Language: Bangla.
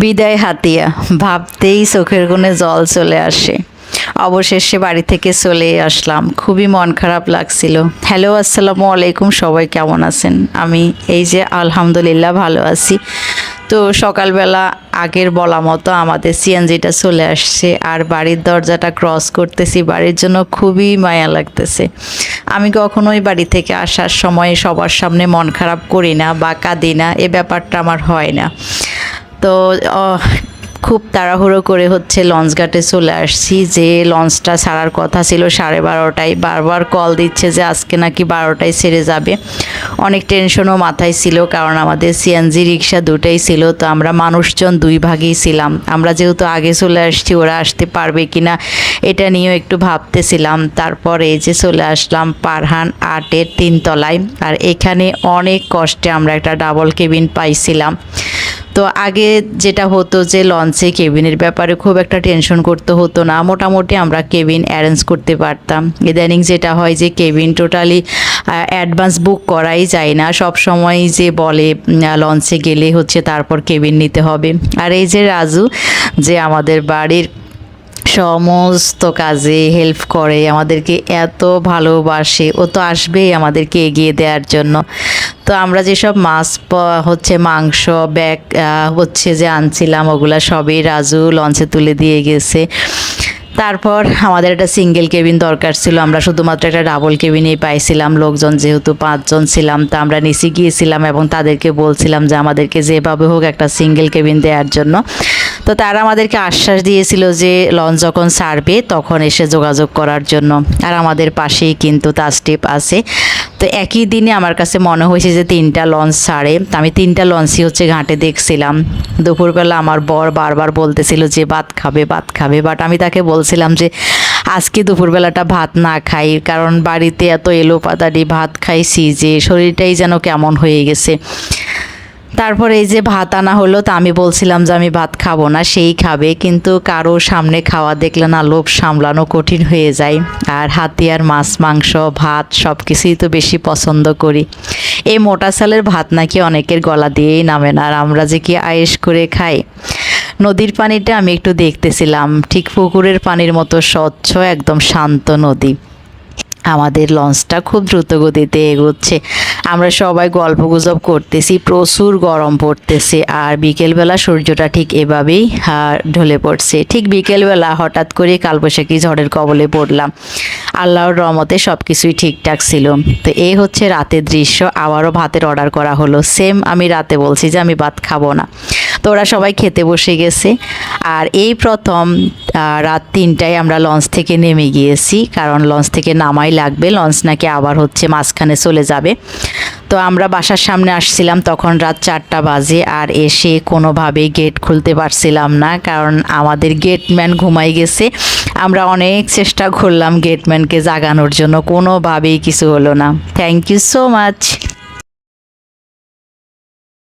বিদায় হাতিয়া। ভাবতেই চোখের কোণে জল চলে আসে। অবশেষে বাড়ি থেকে চলে আসলাম। খুবই মন খারাপ লাগছিল। হ্যালো, আসসালামু আলাইকুম, সবাই কেমন আছেন? আমি এই যে আলহামদুলিল্লাহ ভালো আছি। তো সকালবেলা আগের বলা মতো আমাদের সিএনজিটা চলে আসছে আর বাড়ির দরজাটা ক্রস করতেছি। বাড়ির জন্য খুবই মায়া লাগতেছে। আমি কখনোই বাড়ি থেকে আসার সময় সবার সামনে মন খারাপ করি না বা কাঁদি না। এ ব্যাপারটা আমার হয় না। তো খুব তাড়াহুড়ো করে হচ্ছে লঞ্চ ঘাটে চলে আসছি যে লঞ্চটা ছাড়ার কথা ছিল সাড়ে বারোটায়। বারবার কল দিচ্ছে যে আজকে নাকি বারোটায় ছেড়ে যাবে। অনেক টেনশনও মাথায় ছিল কারণ আমাদের সিএনজি রিক্সা দুটাই ছিল, তো আমরা মানুষজন দুই ভাগেই ছিলাম। আমরা যেহেতু আগে চলে আসছি, ওরা আসতে পারবে কি না এটা নিয়েও একটু ভাবতেছিলাম। তারপর এই যে চলে আসলাম পারহান আটের তিনতলায়। আর এখানে অনেক কষ্টে আমরা একটা ডাবল কেবিন পাইছিলাম। তো আগে যেটা হতো যে লঞ্চে কেবিনের ব্যাপারে খুব একটা টেনশন করতে হতো না। মোটামুটি আমরা কেবিন অ্যারেঞ্জ করতে পারতাম। ইদানিং যেটা হয় যে কেবিন টোটালি অ্যাডভান্স বুক করাই যায় না। সব সময় যে বলে লঞ্চে গেলে হচ্ছে তারপর কেবিন নিতে হবে। আর এই যে রাজু, যে আমাদের বাড়ির সমস্ত কাজে হেল্প করে, আমাদেরকে এত ভালোবাসে। ও তো আসবেই আমাদেরকে এগিয়ে দেওয়ার জন্য। তো আমরা যেসব মাছ হচ্ছে মাংস, ব্যাগ হচ্ছে যে আনছিলাম, ওগুলা সবই রাজু লঞ্চে তুলে দিয়ে গেছে। তারপর আমাদের একটা সিঙ্গেল কেবিন দরকার ছিল, আমরা শুধুমাত্র একটা ডাবল কেবিনেই পাইছিলাম, লোকজন যেহেতু পাঁচজন ছিলাম, তা আমরা নিচে গিয়েছিলাম এবং তাদেরকে বলছিলাম যে আমাদেরকে যেভাবে হোক একটা সিঙ্গেল কেবিন দেওয়ার জন্য। তো তারা আমাদেরকে আশ্বাস দিয়েছিল যে লঞ্চ যখন ছাড়বে তখন এসে যোগাযোগ করার জন্য। আর আমাদের পাশেই কিন্তু তার তাস্টিপ আছে। তো একই দিনে আমার কাছে মনে হয়েছে যে তিনটা লঞ্চ ছাড়ে তো আমি তিনটা লঞ্চই হচ্ছে ঘাটে দেখছিলাম। দুপুরবেলা আমার বর বারবার বলতেছিল যে, ভাত খাবে ভাত খাবে। বাট আমি তাকে বলছিলাম যে, আজকে দুপুরবেলাটা ভাত না খাই, কারণ বাড়িতে এত এলো পাতারি ভাত খাইছি যে, শরীরটাই যেন কেমন হয়ে গেছে। তারপরে এই যে ভাত আনা হলো, তা আমি বলছিলাম যে আমি ভাত খাব না, সেই খাবে, কিন্তু কারও সামনে খাওয়া দেখলে না লোভ সামলানো কঠিন হয়ে যায়। আর হাতিয়ার, মাছ, মাংস, ভাত সব কিছুই তো বেশি পছন্দ করি। এই মোটা চালের ভাত নাকি অনেকের গলা দিয়েই নামে না, আর আমরা যে কি আয়েস করে খাই? নদীর পানিটা আমি একটু দেখতেছিলাম, ঠিক পুকুরের পানির মতো স্বচ্ছ, একদম শান্ত নদী। আমাদের লঞ্চটা খুব দ্রুত গতিতে এগোচ্ছে। আমরা সবাই গল্প গুজব করতেছি, প্রচুর গরম পড়তেছে আর বিকেলবেলা সূর্যটা ঠিক এভাবেই ঢলে পড়ছে। ঠিক বিকেলবেলা হঠাৎ করে কালবৈশাখী ঝড়ের কবলে পড়লাম। আল্লাহর রহমতে সব কিছুই ঠিকঠাক ছিল। তো এই হচ্ছে রাতের দৃশ্য। আবারও ভাতের অর্ডার করা হলো। সেম আমি রাতে বলছি যে আমি ভাত খাব না। তো ওরা সবাই খেতে বসে গেছে। আর এই প্রথম রাত তিনটায় আমরা লঞ্চ থেকে নেমে গিয়েছি, কারণ লঞ্চ থেকে নামাই লাগবে। লঞ্চ নাকি আবার হচ্ছে মাঝখানে চলে যাবে। তো আমরা বাসার সামনে আসছিলাম, তখন রাত চারটা বাজে, আর এসে কোনোভাবেই গেট খুলতে পারছিলাম না, কারণ আমাদের গেটম্যান ঘুমাই গেছে। আমরা অনেক চেষ্টা করলাম গেটম্যানকে জাগানোর জন্য, কোনোভাবেই কিছু হলো না। Thank you so much.